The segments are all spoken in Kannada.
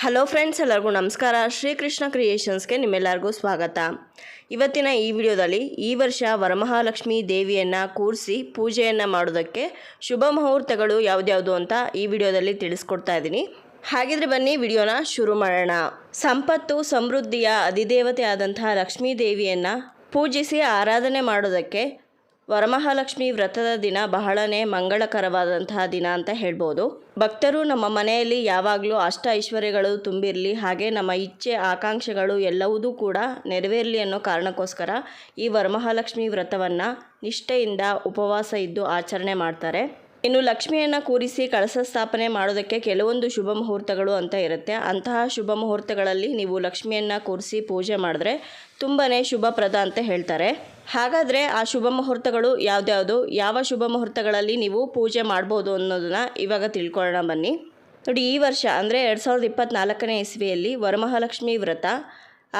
ಹಲೋ ಫ್ರೆಂಡ್ಸ್ ಎಲ್ಲರಿಗೂ ನಮಸ್ಕಾರ. ಶ್ರೀಕೃಷ್ಣ ಕ್ರಿಯೇಷನ್ಸ್ಗೆ ನಿಮ್ಮೆಲ್ಲರಿಗೂ ಸ್ವಾಗತ. ಇವತ್ತಿನ ಈ ವಿಡಿಯೋದಲ್ಲಿ ಈ ವರ್ಷ ವರಮಹಾಲಕ್ಷ್ಮಿ ದೇವಿಯನ್ನು ಕೂರಿಸಿ ಪೂಜೆಯನ್ನು ಮಾಡೋದಕ್ಕೆ ಶುಭ ಮುಹೂರ್ತಗಳು ಯಾವ್ದ್ಯಾವುದು ಅಂತ ಈ ವಿಡಿಯೋದಲ್ಲಿ ತಿಳಿಸ್ಕೊಡ್ತಾ ಇದ್ದೀನಿ. ಹಾಗಿದ್ರೆ ಬನ್ನಿ, ವಿಡಿಯೋನ ಶುರು ಮಾಡೋಣ. ಸಂಪತ್ತು, ಸಮೃದ್ಧಿಯ ಅಧಿದೇವತೆ ಆದಂತಹ ಲಕ್ಷ್ಮೀ ದೇವಿಯನ್ನು ಪೂಜಿಸಿ ಆರಾಧನೆ ಮಾಡೋದಕ್ಕೆ ವರಮಹಾಲಕ್ಷ್ಮಿ ವ್ರತದ ದಿನ ಬಹಳನೇ ಮಂಗಳಕರವಾದಂತಹ ದಿನ ಅಂತ ಹೇಳ್ಬೋದು. ಭಕ್ತರು ನಮ್ಮ ಮನೆಯಲ್ಲಿ ಯಾವಾಗಲೂ ಅಷ್ಟ ಐಶ್ವರ್ಯಗಳು ತುಂಬಿರಲಿ, ಹಾಗೆ ನಮ್ಮ ಇಚ್ಛೆ, ಆಕಾಂಕ್ಷೆಗಳು ಎಲ್ಲವುದೂ ಕೂಡ ನೆರವೇರಲಿ ಅನ್ನೋ ಕಾರಣಕ್ಕೋಸ್ಕರ ಈ ವರಮಹಾಲಕ್ಷ್ಮಿ ವ್ರತವನ್ನು ನಿಷ್ಠೆಯಿಂದ ಉಪವಾಸ ಇದ್ದು ಆಚರಣೆ ಮಾಡ್ತಾರೆ. ಇನ್ನು ಲಕ್ಷ್ಮಿಯನ್ನು ಕೂರಿಸಿ ಕಳಸ ಸ್ಥಾಪನೆ ಮಾಡೋದಕ್ಕೆ ಕೆಲವೊಂದು ಶುಭ ಮುಹೂರ್ತಗಳು ಅಂತ ಇರುತ್ತೆ. ಅಂತಹ ಶುಭ ಮುಹೂರ್ತಗಳಲ್ಲಿ ನೀವು ಲಕ್ಷ್ಮಿಯನ್ನು ಕೂರಿಸಿ ಪೂಜೆ ಮಾಡಿದ್ರೆ ತುಂಬಾ ಶುಭಪ್ರದ ಅಂತ ಹೇಳ್ತಾರೆ. ಹಾಗಾದರೆ ಆ ಶುಭ ಮುಹೂರ್ತಗಳು ಯಾವ್ದ್ಯಾವುದು? ಯಾವ ಶುಭ ಮುಹೂರ್ತಗಳಲ್ಲಿ ನೀವು ಪೂಜೆ ಮಾಡ್ಬೋದು ಅನ್ನೋದನ್ನ ಇವಾಗ ತಿಳ್ಕೊಳ್ಳೋಣ ಬನ್ನಿ. ನೋಡಿ, ಈ ವರ್ಷ ಅಂದರೆ ಎರಡು ಸಾವಿರದ ಇಪ್ಪತ್ತ್ನಾಲ್ಕನೇ ಇಸ್ವಿಯಲ್ಲಿ ವರಮಹಾಲಕ್ಷ್ಮಿ ವ್ರತ.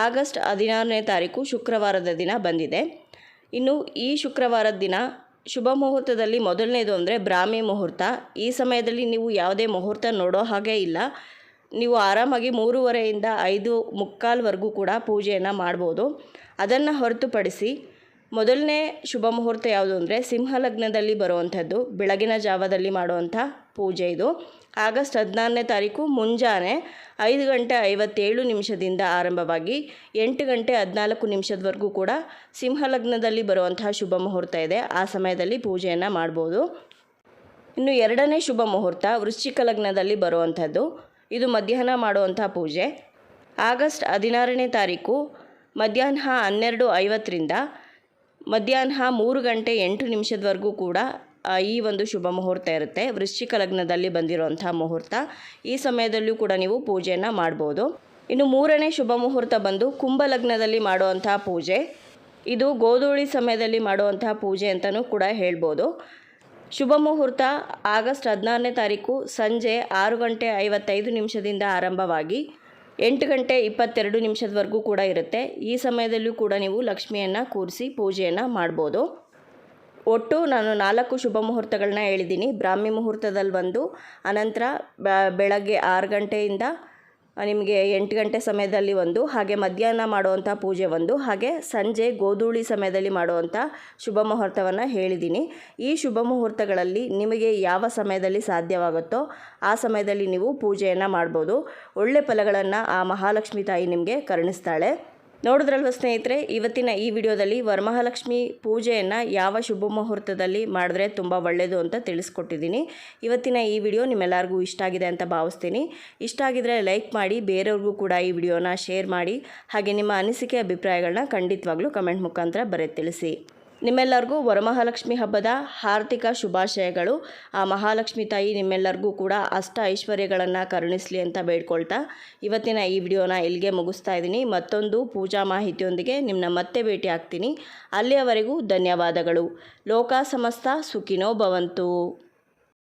ಆಗಸ್ಟ್ ಹದಿನಾರನೇ ತಾರೀಕು ಶುಕ್ರವಾರದ ದಿನ ಬಂದಿದೆ. ಇನ್ನು ಈ ಶುಕ್ರವಾರದ ದಿನ ಶುಭ ಮುಹೂರ್ತದಲ್ಲಿ ಮೊದಲನೇದು ಅಂದರೆ ಬ್ರಾಹ್ಮಿ ಮುಹೂರ್ತ. ಈ ಸಮಯದಲ್ಲಿ ನೀವು ಯಾವುದೇ ಮುಹೂರ್ತ ನೋಡೋ ಹಾಗೆ ಇಲ್ಲ. ನೀವು ಆರಾಮಾಗಿ ಮೂರುವರೆಯಿಂದ ಐದು ಮುಕ್ಕಾಲ್ವರೆಗೂ ಕೂಡ ಪೂಜೆಯನ್ನು ಮಾಡ್ಬೋದು. ಅದನ್ನು ಹೊರತುಪಡಿಸಿ ಮೊದಲನೇ ಶುಭ ಮುಹೂರ್ತ ಯಾವುದು ಅಂದರೆ ಸಿಂಹ ಲಗ್ನದಲ್ಲಿ ಬರುವಂಥದ್ದು, ಬೆಳಗಿನ ಜಾವದಲ್ಲಿ ಮಾಡುವಂಥ ಪೂಜೆ ಇದು. ಆಗಸ್ಟ್ ಹದಿನಾರನೇ ತಾರೀಕು ಮುಂಜಾನೆ ಐದು ಗಂಟೆ ಐವತ್ತೇಳು ನಿಮಿಷದಿಂದ ಆರಂಭವಾಗಿ ಎಂಟು ಗಂಟೆ ಹದಿನಾಲ್ಕು ನಿಮಿಷದವರೆಗೂ ಕೂಡ ಸಿಂಹ ಲಗ್ನದಲ್ಲಿ ಬರುವಂತಹ ಶುಭ ಮುಹೂರ್ತ ಇದೆ. ಆ ಸಮಯದಲ್ಲಿ ಪೂಜೆಯನ್ನು ಮಾಡ್ಬೋದು. ಇನ್ನು ಎರಡನೇ ಶುಭ ಮುಹೂರ್ತ ವೃಶ್ಚಿಕ ಲಗ್ನದಲ್ಲಿ ಬರುವಂಥದ್ದು. ಇದು ಮಧ್ಯಾಹ್ನ ಮಾಡುವಂಥ ಪೂಜೆ. ಆಗಸ್ಟ್ ಹದಿನಾರನೇ ತಾರೀಕು ಮಧ್ಯಾಹ್ನ ಹನ್ನೆರಡು ಐವತ್ತರಿಂದ ಮಧ್ಯಾಹ್ನ ಮೂರು ಗಂಟೆ ಎಂಟು ನಿಮಿಷದವರೆಗೂ ಕೂಡ ಈ ಒಂದು ಶುಭ ಮುಹೂರ್ತ ಇರುತ್ತೆ. ವೃಶ್ಚಿಕ ಲಗ್ನದಲ್ಲಿ ಬಂದಿರುವಂಥ ಮುಹೂರ್ತ. ಈ ಸಮಯದಲ್ಲೂ ಕೂಡ ನೀವು ಪೂಜೆಯನ್ನು ಮಾಡ್ಬೋದು. ಇನ್ನು ಮೂರನೇ ಶುಭ ಮುಹೂರ್ತ ಬಂದು ಕುಂಭ ಲಗ್ನದಲ್ಲಿ ಮಾಡುವಂಥ ಪೂಜೆ. ಇದು ಗೋಧೂಳಿ ಸಮಯದಲ್ಲಿ ಮಾಡುವಂಥ ಪೂಜೆ ಅಂತಲೂ ಕೂಡ ಹೇಳ್ಬೋದು. ಶುಭ ಮುಹೂರ್ತ ಆಗಸ್ಟ್ ಹದಿನಾರನೇ ತಾರೀಕು ಸಂಜೆ ಆರು ಗಂಟೆ ಐವತ್ತೈದು ನಿಮಿಷದಿಂದ ಆರಂಭವಾಗಿ ಎಂಟು ಗಂಟೆ ಇಪ್ಪತ್ತೆರಡು ನಿಮಿಷದವರೆಗೂ ಕೂಡ ಇರುತ್ತೆ. ಈ ಸಮಯದಲ್ಲೂ ಕೂಡ ನೀವು ಲಕ್ಷ್ಮಿಯನ್ನು ಕೂರಿಸಿ ಪೂಜೆಯನ್ನು ಮಾಡ್ಬೋದು. ಒಟ್ಟು ನಾನು ನಾಲ್ಕು ಶುಭ ಮುಹೂರ್ತಗಳನ್ನ ಹೇಳಿದ್ದೀನಿ. ಬ್ರಾಹ್ಮಿ ಮುಹೂರ್ತದಲ್ಲಿ ಬಂದು ಅನಂತರ ಬೆಳಗ್ಗೆ ಆರು ಗಂಟೆಯಿಂದ ನಿಮಗೆ ಎಂಟು ಗಂಟೆ ಸಮಯದಲ್ಲಿ ಒಂದು, ಹಾಗೆ ಮಧ್ಯಾಹ್ನ ಮಾಡುವಂಥ ಪೂಜೆ ಒಂದು, ಹಾಗೆ ಸಂಜೆ ಗೋಧೂಳಿ ಸಮಯದಲ್ಲಿ ಮಾಡುವಂಥ ಶುಭ ಮುಹೂರ್ತವನ್ನು ಹೇಳಿದ್ದೀನಿ. ಈ ಶುಭ ಮುಹೂರ್ತಗಳಲ್ಲಿ ನಿಮಗೆ ಯಾವ ಸಮಯದಲ್ಲಿ ಸಾಧ್ಯವಾಗುತ್ತೋ ಆ ಸಮಯದಲ್ಲಿ ನೀವು ಪೂಜೆಯನ್ನು ಮಾಡ್ಬೋದು. ಒಳ್ಳೆ ಫಲಗಳನ್ನು ಆ ಮಹಾಲಕ್ಷ್ಮಿ ತಾಯಿ ನಿಮಗೆ ಕರುಣಿಸ್ತಾಳೆ. ನೋಡಿದ್ರಲ್ವ ಸ್ನೇಹಿತರೆ, ಇವತ್ತಿನ ಈ ವಿಡಿಯೋದಲ್ಲಿ ವರಮಹಾಲಕ್ಷ್ಮಿ ಪೂಜೆಯನ್ನು ಯಾವ ಶುಭ ಮುಹೂರ್ತದಲ್ಲಿ ಮಾಡಿದ್ರೆ ತುಂಬ ಒಳ್ಳೆಯದು ಅಂತ ತಿಳಿಸ್ಕೊಟ್ಟಿದ್ದೀನಿ. ಇವತ್ತಿನ ಈ ವಿಡಿಯೋ ನಿಮ್ಮೆಲ್ಲರಿಗೂ ಇಷ್ಟ ಆಗಿದೆ ಅಂತ ಭಾವಿಸ್ತೀನಿ. ಇಷ್ಟ ಆಗಿದ್ರೆ ಲೈಕ್ ಮಾಡಿ, ಬೇರೆಯವ್ರಿಗೂ ಕೂಡ ಈ ವಿಡಿಯೋನ ಶೇರ್ ಮಾಡಿ, ಹಾಗೆ ನಿಮ್ಮ ಅನಿಸಿಕೆ ಅಭಿಪ್ರಾಯಗಳನ್ನ ಖಂಡಿತವಾಗ್ಲೂ ಕಮೆಂಟ್ ಮುಖಾಂತರ ಬರೆದು ತಿಳಿಸಿ. ನಿಮ್ಮೆಲ್ಲರಿಗೂ ವರಮಹಾಲಕ್ಷ್ಮಿ ಹಬ್ಬದ ಹಾರ್ದಿಕ ಶುಭಾಶಯಗಳು. ಆ ಮಹಾಲಕ್ಷ್ಮಿ ತಾಯಿ ನಿಮ್ಮೆಲ್ಲರಿಗೂ ಕೂಡ ಅಷ್ಟ ಐಶ್ವರ್ಯಗಳನ್ನು ಕರುಣಿಸಲಿ ಅಂತ ಬೇಡ್ಕೊಳ್ತಾ ಇವತ್ತಿನ ಈ ವಿಡಿಯೋನ ಇಲ್ಲಿಗೆ ಮುಗಿಸ್ತಾ ಇದ್ದೀನಿ. ಮತ್ತೊಂದು ಪೂಜಾ ಮಾಹಿತಿಯೊಂದಿಗೆ ನಿಮ್ಮನ್ನ ಮತ್ತೆ ಭೇಟಿ ಆಗ್ತೀನಿ. ಅಲ್ಲಿಯವರೆಗೂ ಧನ್ಯವಾದಗಳು. ಲೋಕ ಸಮಸ್ತ, ಸುಖಿನೋ ಭವಂತು.